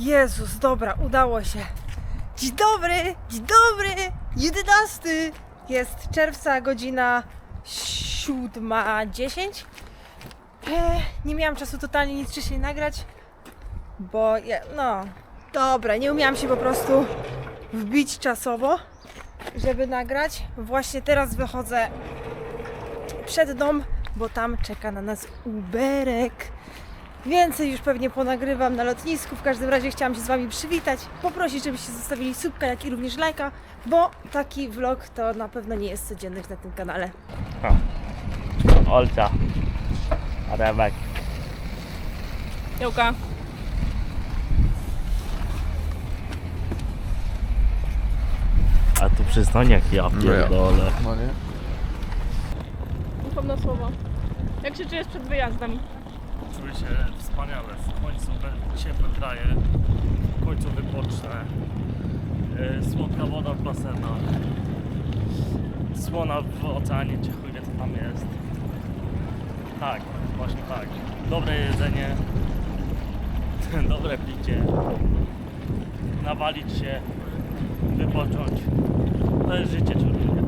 Jezus, dobra, udało się. Dzień dobry, dzień dobry, 11 jest czerwca, godzina 7.10. E, nie miałam czasu totalnie nic wcześniej nagrać, bo ja, no, dobra, nie umiałam się po prostu wbić czasowo, żeby nagrać. Właśnie teraz wychodzę przed dom, bo tam czeka na nas Uberek. Więcej już pewnie ponagrywam na lotnisku. W każdym razie chciałam się z Wami przywitać, poprosić, żebyście zostawili subka, jak i również lajka, bo taki vlog to na pewno nie jest codziennych na tym kanale. Olcia. Remek. Jołka. A tu przystaniak, ja pierdolę. No nie? Ufam na słowo. Jak się czujesz przed wyjazdem? Czuję się wspaniale. W końcu ciepłe kraje. W końcu wypocznę. Yy, Słodka woda w basenach. Słona w oceanie, czy chuj wie co tam jest. Tak, właśnie tak. Dobre jedzenie. Dobre picie. Nawalić się. Wypocząć. To jest życie człowieka.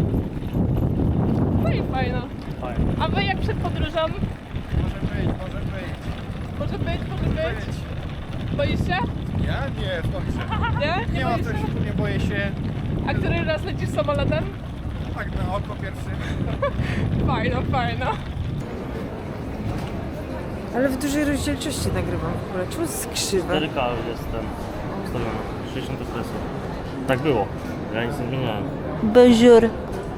No i fajno. Fajnie. A wy jak przed podróżą? Może być, może być. Może być, może być. Boisz się? Ja nie, w końcu. Nie? Nie ma boisz coś, się? nie boję się. A który raz lecisz samolotem? Tak na oko pierwszy. Fajno, fajno. Ale w dużej rozdzielczości nagrywam w ogóle. Czemu skrzywe? 4K jestem ustawiony. 60 fps. Tak było. Ja nic nie zmieniałem. Bonjour.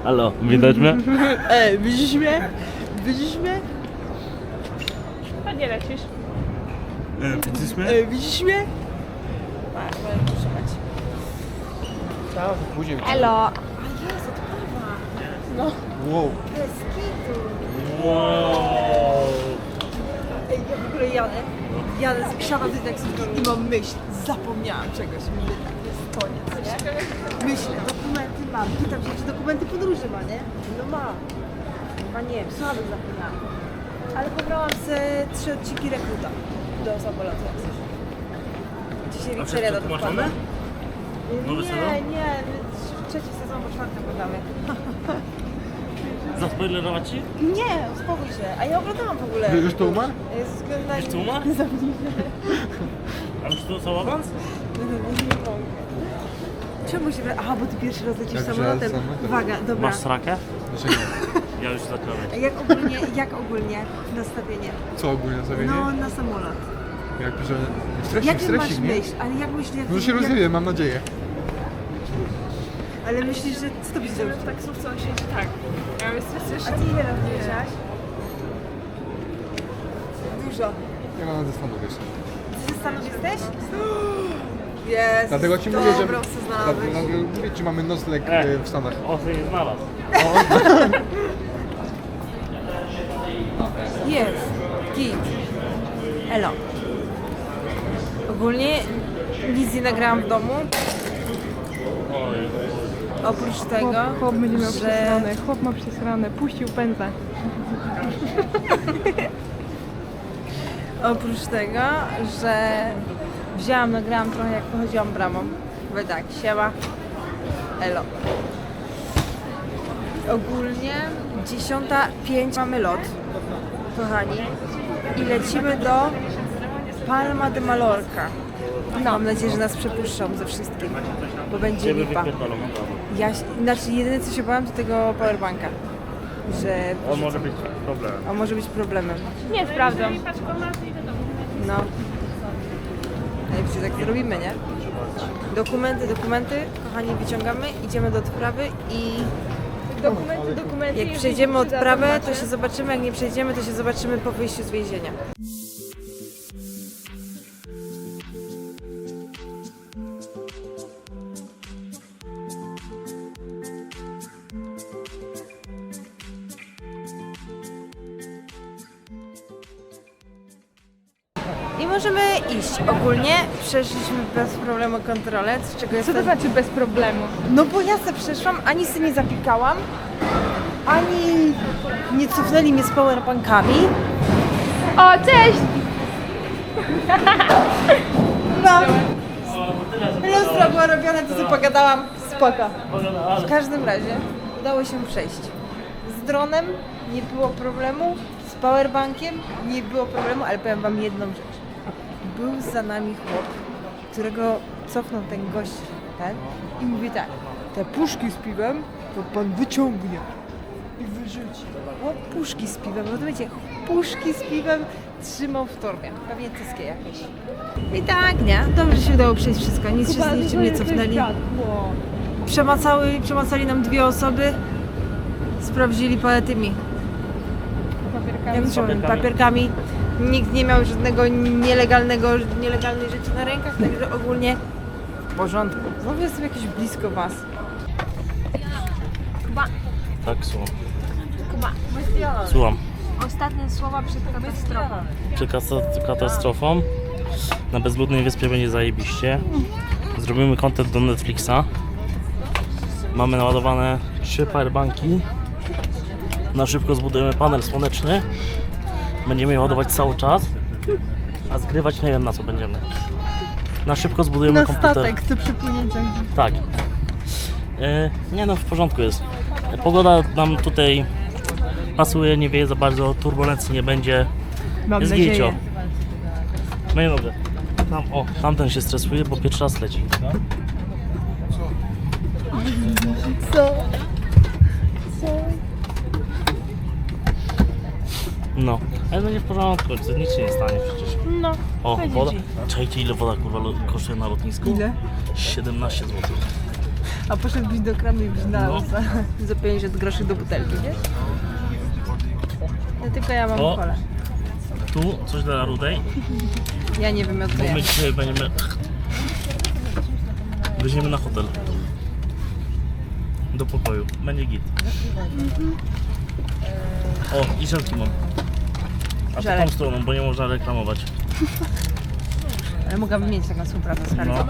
Halo, widać mnie? Ej, widzisz mnie? Widzisz mnie? A nie lecisz. Widzisz mnie? Ej, widzisz mnie? Masz, trzymać. Tak, później. Elo. A jest, odprawa. Wow. Bez kitu. Wow. Ej, ja w ogóle jadę. Jadę, siadam do taksówki i mam myśl. Zapomniałam czegoś. Mówię, to jest koniec, nie? Myślę, dokumenty mam. Pytam się, czy dokumenty podróży ma, nie? No ma. Chyba nie wiem, słaby zapomniałam. Ale pobrałam se trzy odcinki rekruta do samolotu. jak coś. Dzisiaj A Wiktoria do przetłumaczone? Nowy Nie, sezon? nie. Trzeci sezon, bo czwarty podamy. Zaspoilerować ci? Nie, uspokój się. A ja oglądałam w ogóle. Już to umarł? Jest na... Już tu ma? A już tu są awans? Czemu się... Aha, bo ty pierwszy raz lecisz Jak samolotem. samolotem. Uwaga, dobra. Masz srakę? Dlaczego? Ja już zacząłem. A Jak ogólnie, jak ogólnie nastawienie? Co ogólnie nastawienie? No, na samolot. Jak że stresik, Jakie masz stresik, nie? myśl? Ale jak myślisz... Jak, Może się jak, mam nadzieję. Ale myślisz, że... Co to będzie Że w taksówce on siedzi tak. Ja mam stres A ty ile leciałaś? Dużo. Ja mam ze Stanów jeszcze. Ty ze Stanów jesteś? Jest. Dlatego ci mówię, że... Dobrą co znalazłeś. Dlatego mówię ci, mamy nocleg E. e, w Stanach. O, ty nie znalazł. Jest. Git. Elo. Ogólnie nic nie nagrałam w domu. Oprócz tego, Chłop, chłop będzie miał że... przesrane. Chłop ma przesrane. Puścił pędzę. Oprócz tego, że wzięłam, nagrałam trochę jak pochodziłam bramą. Mówię tak, siema, elo. Ogólnie 10.05 mamy lot, kochani. I lecimy do Palma de Mallorca. Mam nadzieję, że nas przepuszczą ze wszystkim, bo będzie lipa. Ja, się- znaczy jedyne co się bałam to tego powerbanka, że On może być problemem. on może być problemem. Nie sprawdzam. No. Najlepsze tak zrobimy, nie? Dokumenty, dokumenty, kochani, wyciągamy, idziemy do odprawy i Dokumenty, dokumenty. jak przejdziemy odprawę, to się zobaczymy, jak nie przejdziemy, to się zobaczymy po wyjściu z więzienia. I możemy iść. Ogólnie przeszliśmy bez problemu kontrolę, z czego Co jestem... to znaczy bez problemu? No bo ja se przeszłam, ani sobie nie zapikałam, ani nie cofnęli mnie z powerbankami. O, cześć! No, robione, to co pogadałam, spoko. W każdym razie udało się przejść. Z dronem nie było problemu, powerbankiem nie było problemu, ale powiem wam jedną rzecz. Był za nami chłop, którego cofnął ten gość ten i mówi tak, te puszki z piwem to pan wyciągnie i wyrzuci. O, puszki z piwem, rozumiecie? Puszki z piwem trzymał w torbie, pewnie cyskie jakieś. I tak, nie? Dobrze się udało przejść wszystko, nic się z niczym nie cofnęli. Przemacały, przemacali nam dwie osoby, sprawdzili paletymi. Jak Z papierkami. papierkami. Nikt nie miał żadnego nielegalnego, nielegalnej rzeczy na rękach, także ogólnie w porządku. Znowu jestem jakiś blisko was. Kuba, tak, słucham. Kuba. Słucham. Ostatnie słowa przed katastrofą. Przed katastrofą na bezludnej wyspie będzie zajebiście. Zrobimy content do Netflixa. Mamy naładowane trzy powerbanki. Na szybko zbudujemy panel słoneczny. Będziemy je ładować cały czas. A zgrywać nie wiem na co będziemy. Na szybko zbudujemy Na komputer. statek, co przypłynięcia. Tak. E, nie no, w porządku jest. Pogoda nam tutaj pasuje, nie wieje za bardzo, turbulencji nie będzie. Mam jest nadzieję. gicio. No i nogę. Tam, o, tamten się stresuje, bo pierwszy raz leci. Co? No, ale będzie w porządku, nic się nie stanie przecież. No. O, Będzie woda. ci. Czajcie ile woda kurwa lo- kosztuje na lotnisku? Ile? 17 zł. A poszedłbyś do kramy i byś dał No. za, za 50 groszy do butelki, wiesz? No tylko ja mam O. kolę. Tu coś dla rudej, Ja nie wiem, jak to bo ja. my dzisiaj będziemy... Weźmiemy na hotel. Do pokoju. Będzie git. O, i żelki mam. A to Żelek. tą stroną, bo nie można reklamować. Ale mogłabym mieć taką współpracę z Harry. No.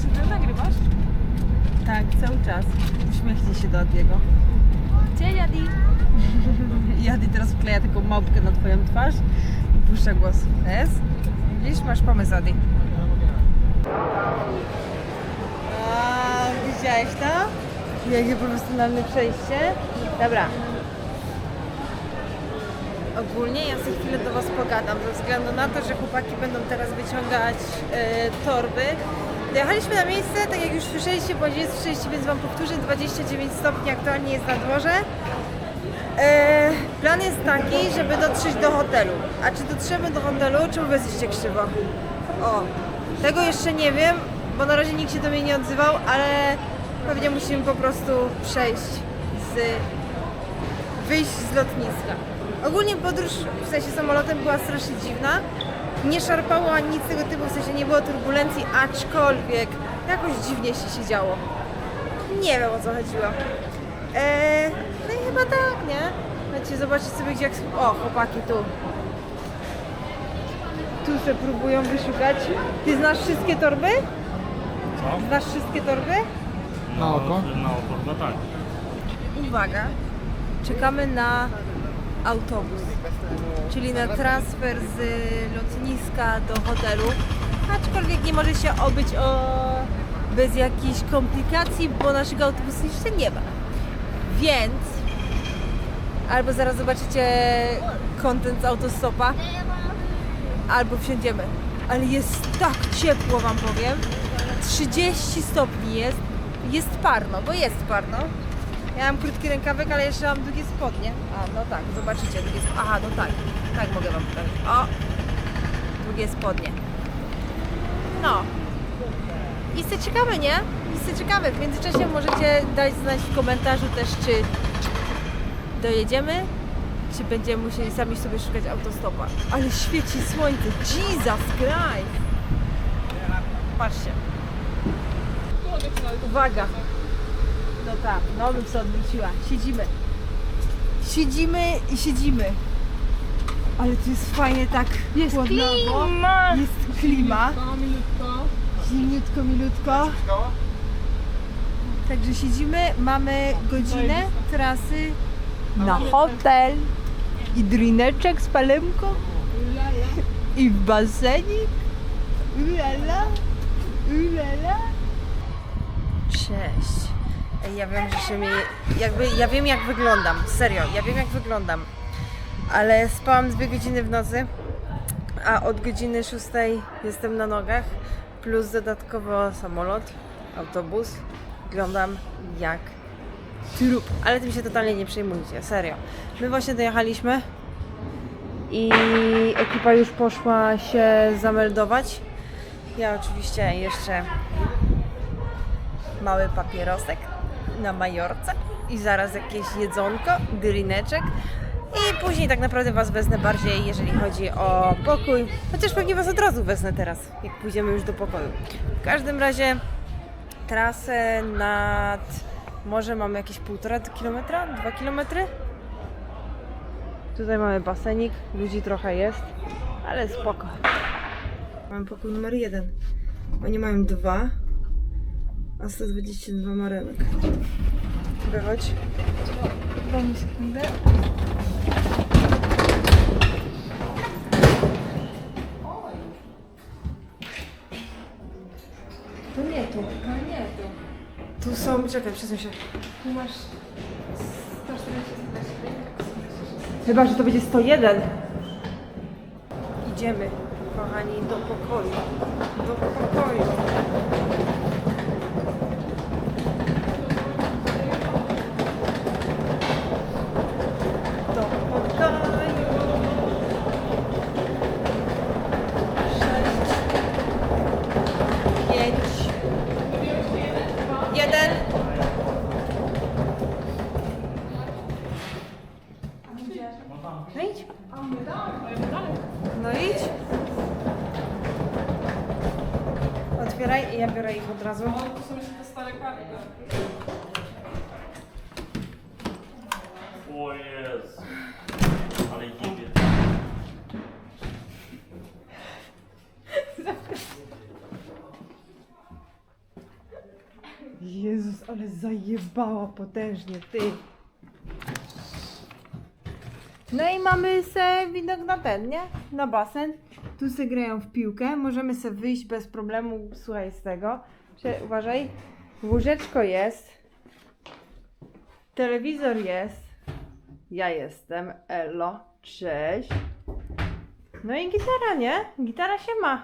Czy ty nagrywasz? Tak, cały czas. Uśmiechnij się do Adiego. Dzień, Adi. I teraz wkleja taką małpkę na twoją twarz i głos. Es? Widzisz, masz pomysł, Adi. Widziałeś to? Jakie profesjonalne przejście. Dobra. Ogólnie ja za chwilę do Was pogadam, ze względu na to, że chłopaki będą teraz wyciągać e, torby. Dojechaliśmy na miejsce, tak jak już słyszeliście, bo jest słyszeliście, więc Wam powtórzę, 29 stopni aktualnie jest na dworze. E, plan jest taki, żeby dotrzeć do hotelu. A czy dotrzemy do hotelu, czemu wy jesteście krzywo? O, tego jeszcze nie wiem, bo na razie nikt się do mnie nie odzywał, ale pewnie musimy po prostu przejść z wyjść z lotniska. Ogólnie podróż, w sensie samolotem była strasznie dziwna. Nie szarpało ani nic tego typu, w sensie nie było turbulencji, aczkolwiek jakoś dziwnie się siedziało. Nie wiem o co chodziło. Eee, chyba tak, nie? Znacie, zobaczyć sobie gdzie jak... O, chłopaki tu. Tu sobie próbują wyszukać. Ty znasz wszystkie torby? Co? Znasz wszystkie torby? Na oko? Na oko, no tak. Uwaga, czekamy na autobus, czyli na transfer z lotniska do hotelu, aczkolwiek nie może się obyć o, bez jakichś komplikacji, bo naszego autobusu jeszcze nie ma. Więc albo zaraz zobaczycie content z autostopa, albo wsiądziemy. Ale jest tak ciepło, Wam powiem. 30 stopni jest. Jest parno, bo jest parno. Ja mam krótki rękawek, ale jeszcze mam długie spodnie. A, no tak, zobaczycie, długie spodnie. Aha, no tak, tak mogę Wam pokazać. O, długie spodnie. No. Se ciekawe, nie? Se ciekawe. W międzyczasie możecie dać znać w komentarzu też, czy dojedziemy, czy będziemy musieli sami sobie szukać autostopa. Ale świeci słońce. Jesus Christ! Patrzcie. Uwaga. No tak, no bym sobie odwróciła. Siedzimy. Siedzimy i siedzimy. Ale tu jest fajnie tak Jest chłodnowo. klima! Jest klima. Zimniutko, milutko. Także siedzimy, mamy godzinę trasy na hotel i drineczek z palemką i basenik. Ulala, ulala. Cześć. Ja wiem, że się mi... Jakby, ja wiem jak wyglądam, serio, ja wiem jak wyglądam. Ale spałam dwie godziny w nocy, a od godziny 6 jestem na nogach, plus dodatkowo samolot, autobus. Wyglądam jak trup, ale tym się totalnie nie przejmujcie, serio. My właśnie dojechaliśmy i ekipa już poszła się zameldować. Ja oczywiście jeszcze mały papierosek na Majorce i zaraz jakieś jedzonko, drineczek i później tak naprawdę Was wezmę bardziej, jeżeli chodzi o pokój. Chociaż pewnie Was od razu wezmę teraz, jak pójdziemy już do pokoju. W każdym razie trasę nad może mamy jakieś półtora kilometra, dwa kilometry. Tutaj mamy basenik, ludzi trochę jest, ale spoko. Mamy pokój numer jeden. Oni mają dwa, a 122 ma Remek. Wychodź. Daj mi sekundę. Są, czekaj, przesuń się. Tu masz 140, 140. Chyba, że to będzie 101. Idziemy, kochani, do pokoju. Do pokoju. Do pokoju. Sześć. Pięć. Jeden. No idź. No idź. Otwieraj i ja biorę ich od razu. O, tu są jeszcze te stare karty. O jest. Ale jebie. Jezus, ale zajebała potężnie, ty. No i mamy se widok na ten, nie? Na basen. Tu se grają w piłkę. Możemy se wyjść bez problemu, słuchaj z tego. Cie- Uważaj. Łóżeczko jest. Telewizor jest. Ja jestem. Elo. Cześć. No i gitara, nie? Gitara się ma.